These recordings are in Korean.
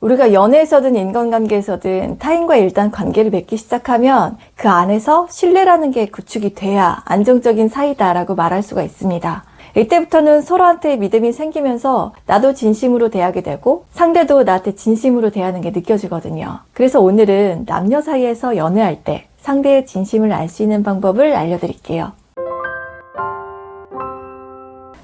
우리가 연애에서든 인간관계에서든 타인과 일단 관계를 맺기 시작하면 그 안에서 신뢰라는 게 구축이 돼야 안정적인 사이다라고 말할 수가 있습니다. 이때부터는 서로한테 믿음이 생기면서 나도 진심으로 대하게 되고 상대도 나한테 진심으로 대하는 게 느껴지거든요. 그래서 오늘은 남녀 사이에서 연애할 때 상대의 진심을 알 수 있는 방법을 알려드릴게요.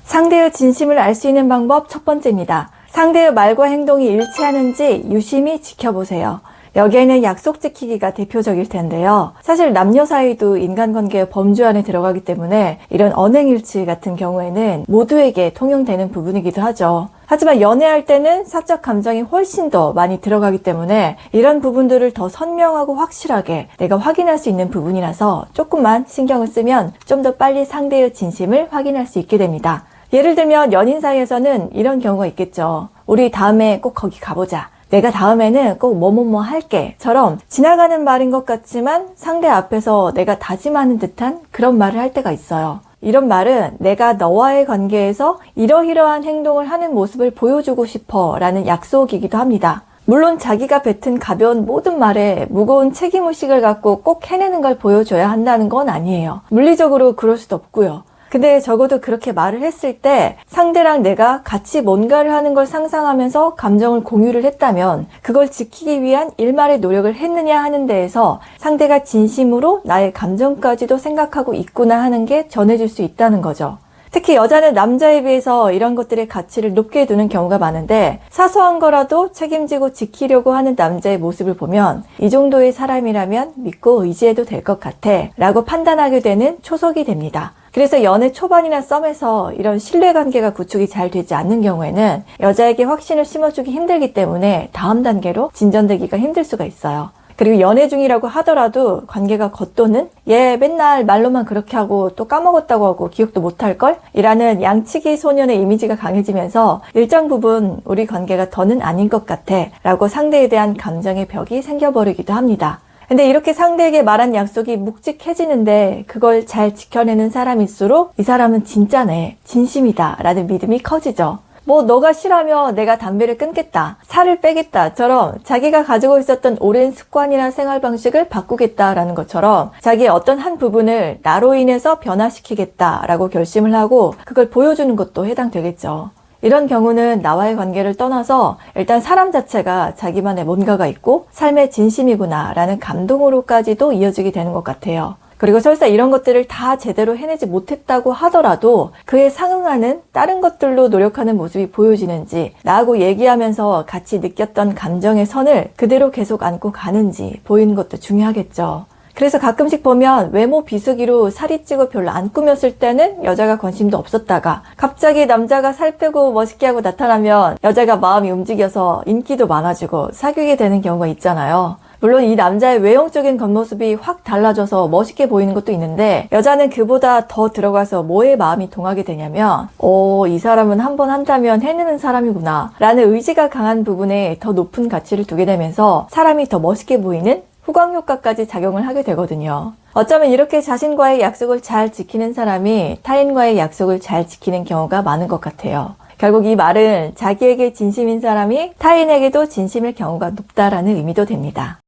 상대의 진심을 알 수 있는 방법 첫 번째입니다. 상대의 말과 행동이 일치하는지 유심히 지켜보세요. 여기에는 약속 지키기가 대표적일 텐데요. 사실 남녀 사이도 인간관계의 범주 안에 들어가기 때문에 이런 언행일치 같은 경우에는 모두에게 통용되는 부분이기도 하죠. 하지만 연애할 때는 사적 감정이 훨씬 더 많이 들어가기 때문에 이런 부분들을 더 선명하고 확실하게 내가 확인할 수 있는 부분이라서 조금만 신경을 쓰면 좀 더 빨리 상대의 진심을 확인할 수 있게 됩니다. 예를 들면 연인 사이에서는 이런 경우가 있겠죠. 우리 다음에 꼭 거기 가보자. 내가 다음에는 꼭 뭐뭐뭐 할게. 처럼 지나가는 말인 것 같지만 상대 앞에서 내가 다짐하는 듯한 그런 말을 할 때가 있어요. 이런 말은 내가 너와의 관계에서 이러이러한 행동을 하는 모습을 보여주고 싶어 라는 약속이기도 합니다. 물론 자기가 뱉은 가벼운 모든 말에 무거운 책임의식을 갖고 꼭 해내는 걸 보여줘야 한다는 건 아니에요. 물리적으로 그럴 수도 없고요. 근데 적어도 그렇게 말을 했을 때 상대랑 내가 같이 뭔가를 하는 걸 상상하면서 감정을 공유를 했다면 그걸 지키기 위한 일말의 노력을 했느냐 하는 데에서 상대가 진심으로 나의 감정까지도 생각하고 있구나 하는 게 전해질 수 있다는 거죠. 특히 여자는 남자에 비해서 이런 것들의 가치를 높게 두는 경우가 많은데 사소한 거라도 책임지고 지키려고 하는 남자의 모습을 보면 이 정도의 사람이라면 믿고 의지해도 될 것 같아 라고 판단하게 되는 초석이 됩니다. 그래서 연애 초반이나 썸에서 이런 신뢰관계가 구축이 잘 되지 않는 경우에는 여자에게 확신을 심어주기 힘들기 때문에 다음 단계로 진전되기가 힘들 수가 있어요. 그리고 연애 중이라고 하더라도 관계가 겉도는 얘 맨날 말로만 그렇게 하고 또 까먹었다고 하고 기억도 못할 걸? 이라는 양치기 소년의 이미지가 강해지면서 일정 부분 우리 관계가 더는 아닌 것 같아 라고 상대에 대한 감정의 벽이 생겨버리기도 합니다. 근데 이렇게 상대에게 말한 약속이 묵직해지는데 그걸 잘 지켜내는 사람일수록 이 사람은 진짜네, 진심이다 라는 믿음이 커지죠. 뭐 너가 싫어하면 내가 담배를 끊겠다, 살을 빼겠다처럼 자기가 가지고 있었던 오랜 습관이나 생활 방식을 바꾸겠다라는 것처럼 자기의 어떤 한 부분을 나로 인해서 변화시키겠다라고 결심을 하고 그걸 보여주는 것도 해당되겠죠. 이런 경우는 나와의 관계를 떠나서 일단 사람 자체가 자기만의 뭔가가 있고 삶의 진심이구나 라는 감동으로까지도 이어지게 되는 것 같아요. 그리고 설사 이런 것들을 다 제대로 해내지 못했다고 하더라도 그에 상응하는 다른 것들로 노력하는 모습이 보여지는지 나하고 얘기하면서 같이 느꼈던 감정의 선을 그대로 계속 안고 가는지 보이는 것도 중요하겠죠. 그래서 가끔씩 보면 외모 비수기로 살이 찌고 별로 안 꾸몄을 때는 여자가 관심도 없었다가 갑자기 남자가 살 빼고 멋있게 하고 나타나면 여자가 마음이 움직여서 인기도 많아지고 사귀게 되는 경우가 있잖아요. 물론 이 남자의 외형적인 겉모습이 확 달라져서 멋있게 보이는 것도 있는데 여자는 그보다 더 들어가서 뭐에 마음이 동하게 되냐면 오, 이 사람은 한 번 한다면 해내는 사람이구나 라는 의지가 강한 부분에 더 높은 가치를 두게 되면서 사람이 더 멋있게 보이는 후광 효과까지 작용을 하게 되거든요. 어쩌면 이렇게 자신과의 약속을 잘 지키는 사람이 타인과의 약속을 잘 지키는 경우가 많은 것 같아요. 결국 이 말은 자기에게 진심인 사람이 타인에게도 진심일 경우가 높다라는 의미도 됩니다.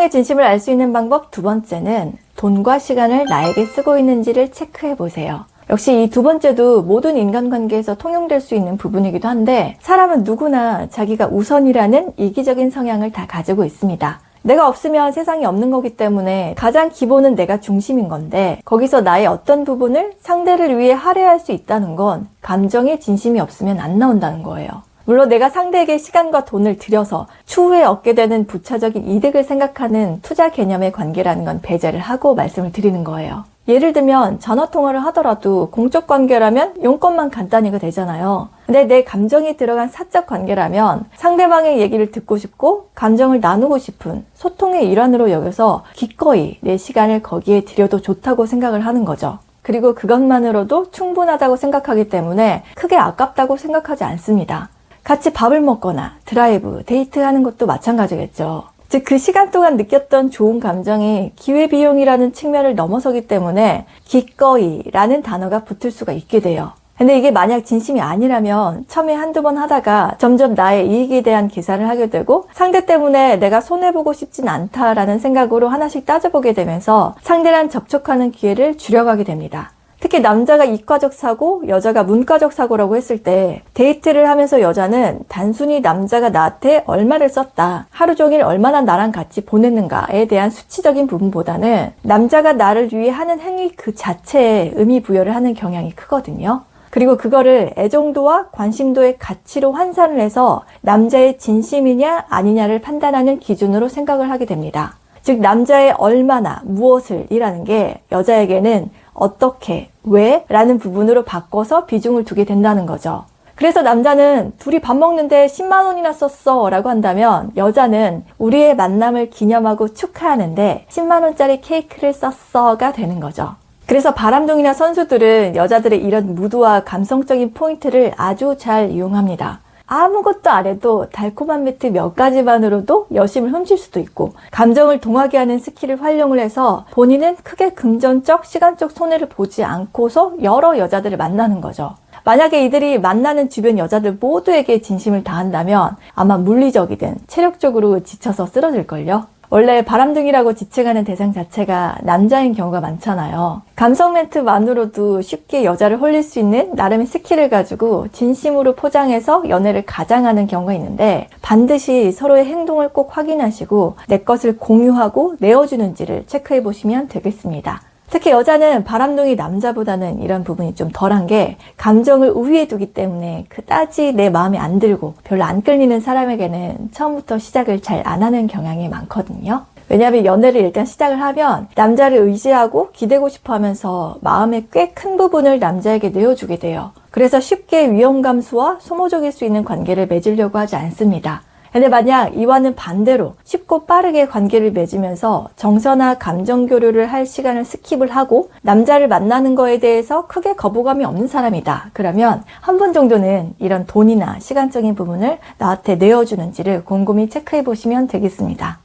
상대방의 진심을 알 수 있는 방법 두 번째는 돈과 시간을 나에게 쓰고 있는지를 체크해 보세요. 역시 이 두 번째도 모든 인간관계에서 통용될 수 있는 부분이기도 한데 사람은 누구나 자기가 우선이라는 이기적인 성향을 다 가지고 있습니다. 내가 없으면 세상이 없는 거기 때문에 가장 기본은 내가 중심인 건데 거기서 나의 어떤 부분을 상대를 위해 할애할 수 있다는 건 감정에 진심이 없으면 안 나온다는 거예요. 물론 내가 상대에게 시간과 돈을 들여서 추후에 얻게 되는 부차적인 이득을 생각하는 투자 개념의 관계라는 건 배제를 하고 말씀을 드리는 거예요. 예를 들면 전화 통화를 하더라도 공적 관계라면 용건만 간단히가 되잖아요. 근데 내 감정이 들어간 사적 관계라면 상대방의 얘기를 듣고 싶고 감정을 나누고 싶은 소통의 일환으로 여겨서 기꺼이 내 시간을 거기에 들여도 좋다고 생각을 하는 거죠. 그리고 그것만으로도 충분하다고 생각하기 때문에 크게 아깝다고 생각하지 않습니다. 같이 밥을 먹거나 드라이브, 데이트하는 것도 마찬가지겠죠. 즉, 그 시간 동안 느꼈던 좋은 감정이 기회비용이라는 측면을 넘어서기 때문에 기꺼이 라는 단어가 붙을 수가 있게 돼요. 근데 이게 만약 진심이 아니라면 처음에 한두 번 하다가 점점 나의 이익에 대한 계산을 하게 되고 상대 때문에 내가 손해보고 싶진 않다라는 생각으로 하나씩 따져보게 되면서 상대랑 접촉하는 기회를 줄여가게 됩니다. 특히 남자가 이과적 사고, 여자가 문과적 사고라고 했을 때 데이트를 하면서 여자는 단순히 남자가 나한테 얼마를 썼다, 하루 종일 얼마나 나랑 같이 보냈는가에 대한 수치적인 부분보다는 남자가 나를 위해 하는 행위 그 자체에 의미 부여를 하는 경향이 크거든요. 그리고 그거를 애정도와 관심도의 가치로 환산을 해서 남자의 진심이냐 아니냐를 판단하는 기준으로 생각을 하게 됩니다. 즉, 남자의 얼마나, 무엇을 이라는 게 여자에게는 어떻게, 왜? 라는 부분으로 바꿔서 비중을 두게 된다는 거죠. 그래서 남자는 둘이 밥 먹는데 10만 원이나 썼어 라고 한다면 여자는 우리의 만남을 기념하고 축하하는데 10만 원짜리 케이크를 썼어가 되는 거죠. 그래서 바람둥이나 선수들은 여자들의 이런 무드와 감성적인 포인트를 아주 잘 이용합니다. 아무것도 안 해도 달콤한 멘트 몇 가지만으로도 여심을 훔칠 수도 있고 감정을 동하게 하는 스킬을 활용을 해서 본인은 크게 금전적, 시간적 손해를 보지 않고서 여러 여자들을 만나는 거죠. 만약에 이들이 만나는 주변 여자들 모두에게 진심을 다한다면 아마 물리적이든 체력적으로 지쳐서 쓰러질걸요. 원래 바람둥이라고 지칭하는 대상 자체가 남자인 경우가 많잖아요. 감성 멘트만으로도 쉽게 여자를 홀릴 수 있는 나름의 스킬을 가지고 진심으로 포장해서 연애를 가장하는 경우가 있는데 반드시 서로의 행동을 꼭 확인하시고 내 것을 공유하고 내어주는지를 체크해 보시면 되겠습니다. 특히 여자는 바람둥이 남자보다는 이런 부분이 좀 덜한 게 감정을 우위에 두기 때문에 그다지 내 마음에 안 들고 별로 안 끌리는 사람에게는 처음부터 시작을 잘 안 하는 경향이 많거든요. 왜냐하면 연애를 일단 시작을 하면 남자를 의지하고 기대고 싶어 하면서 마음의 꽤 큰 부분을 남자에게 내어주게 돼요. 그래서 쉽게 위험 감수와 소모적일 수 있는 관계를 맺으려고 하지 않습니다. 근데 만약 이와는 반대로 쉽고 빠르게 관계를 맺으면서 정서나 감정 교류를 할 시간을 스킵을 하고 남자를 만나는 거에 대해서 크게 거부감이 없는 사람이다. 그러면 한 번 정도는 이런 돈이나 시간적인 부분을 나한테 내어주는지를 곰곰이 체크해 보시면 되겠습니다.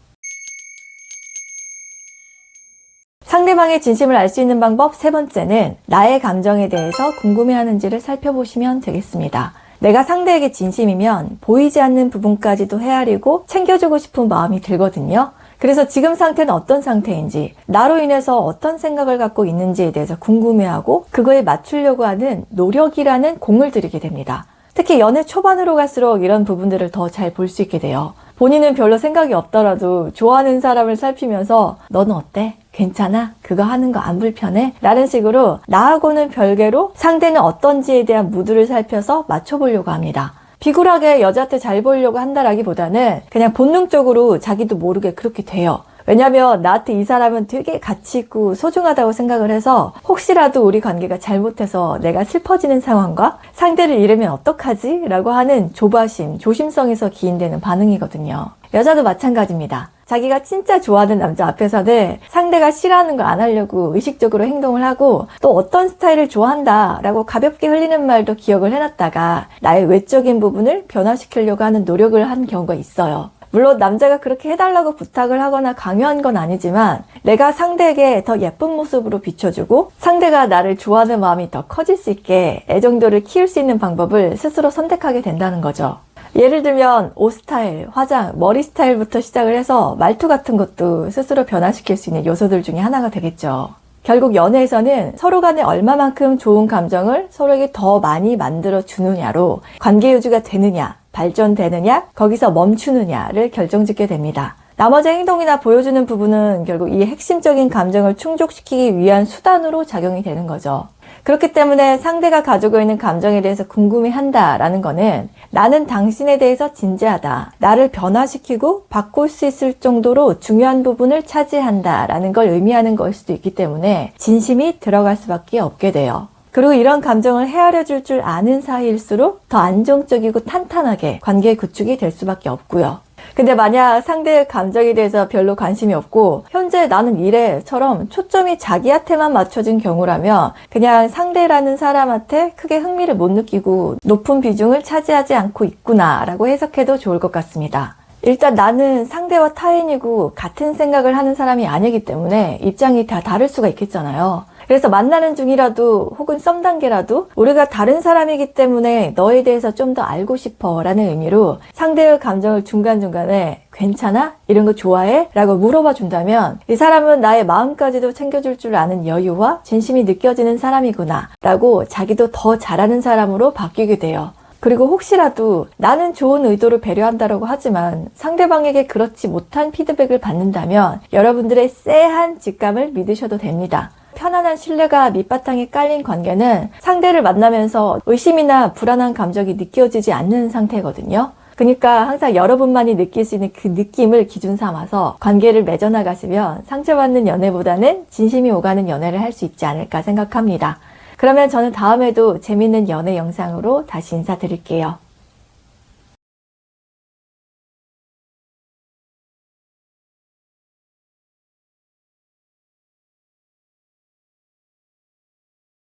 상대방의 진심을 알 수 있는 방법 세 번째는 나의 감정에 대해서 궁금해하는지를 살펴보시면 되겠습니다. 내가 상대에게 진심이면 보이지 않는 부분까지도 헤아리고 챙겨주고 싶은 마음이 들거든요. 그래서 지금 상태는 어떤 상태인지, 나로 인해서 어떤 생각을 갖고 있는지에 대해서 궁금해하고 그거에 맞추려고 하는 노력이라는 공을 들이게 됩니다. 특히 연애 초반으로 갈수록 이런 부분들을 더 잘 볼 수 있게 돼요. 본인은 별로 생각이 없더라도 좋아하는 사람을 살피면서 너는 어때? 괜찮아? 그거 하는 거 안 불편해? 라는 식으로 나하고는 별개로 상대는 어떤지에 대한 무드를 살펴서 맞춰보려고 합니다. 비굴하게 여자한테 잘 보이려고 한다라기보다는 그냥 본능적으로 자기도 모르게 그렇게 돼요. 왜냐면 나한테 이 사람은 되게 가치 있고 소중하다고 생각을 해서 혹시라도 우리 관계가 잘못해서 내가 슬퍼지는 상황과 상대를 잃으면 어떡하지? 라고 하는 조바심, 조심성에서 기인되는 반응이거든요. 여자도 마찬가지입니다. 자기가 진짜 좋아하는 남자 앞에서는 상대가 싫어하는 걸 안 하려고 의식적으로 행동을 하고 또 어떤 스타일을 좋아한다 라고 가볍게 흘리는 말도 기억을 해놨다가 나의 외적인 부분을 변화시키려고 하는 노력을 한 경우가 있어요. 물론 남자가 그렇게 해달라고 부탁을 하거나 강요한 건 아니지만 내가 상대에게 더 예쁜 모습으로 비춰주고 상대가 나를 좋아하는 마음이 더 커질 수 있게 애정도를 키울 수 있는 방법을 스스로 선택하게 된다는 거죠. 예를 들면 옷 스타일, 화장, 머리 스타일부터 시작을 해서 말투 같은 것도 스스로 변화시킬 수 있는 요소들 중에 하나가 되겠죠. 결국 연애에서는 서로 간에 얼마만큼 좋은 감정을 서로에게 더 많이 만들어 주느냐로 관계 유지가 되느냐, 발전되느냐, 거기서 멈추느냐를 결정짓게 됩니다. 나머지 행동이나 보여주는 부분은 결국 이 핵심적인 감정을 충족시키기 위한 수단으로 작용이 되는 거죠. 그렇기 때문에 상대가 가지고 있는 감정에 대해서 궁금해 한다라는 거는 나는 당신에 대해서 진지하다. 나를 변화시키고 바꿀 수 있을 정도로 중요한 부분을 차지한다라는 걸 의미하는 것일 수도 있기 때문에 진심이 들어갈 수밖에 없게 돼요. 그리고 이런 감정을 헤아려 줄 줄 아는 사이일수록 더 안정적이고 탄탄하게 관계 구축이 될 수밖에 없고요. 근데 만약 상대의 감정에 대해서 별로 관심이 없고 현재 나는 이래처럼 초점이 자기한테만 맞춰진 경우라면 그냥 상대라는 사람한테 크게 흥미를 못 느끼고 높은 비중을 차지하지 않고 있구나라고 해석해도 좋을 것 같습니다. 일단 나는 상대와 타인이고 같은 생각을 하는 사람이 아니기 때문에 입장이 다 다를 수가 있겠잖아요. 그래서 만나는 중이라도 혹은 썸 단계라도 우리가 다른 사람이기 때문에 너에 대해서 좀 더 알고 싶어 라는 의미로 상대의 감정을 중간중간에 괜찮아? 이런 거 좋아해? 라고 물어봐 준다면 이 사람은 나의 마음까지도 챙겨줄 줄 아는 여유와 진심이 느껴지는 사람이구나 라고 자기도 더 잘하는 사람으로 바뀌게 돼요. 그리고 혹시라도 나는 좋은 의도로 배려한다라고 하지만 상대방에게 그렇지 못한 피드백을 받는다면 여러분들의 쎄한 직감을 믿으셔도 됩니다. 편안한 신뢰가 밑바탕에 깔린 관계는 상대를 만나면서 의심이나 불안한 감정이 느껴지지 않는 상태거든요. 그러니까 항상 여러분만이 느낄 수 있는 그 느낌을 기준 삼아서 관계를 맺어나가시면 상처받는 연애보다는 진심이 오가는 연애를 할 수 있지 않을까 생각합니다. 그러면 저는 다음에도 재밌는 연애 영상으로 다시 인사드릴게요.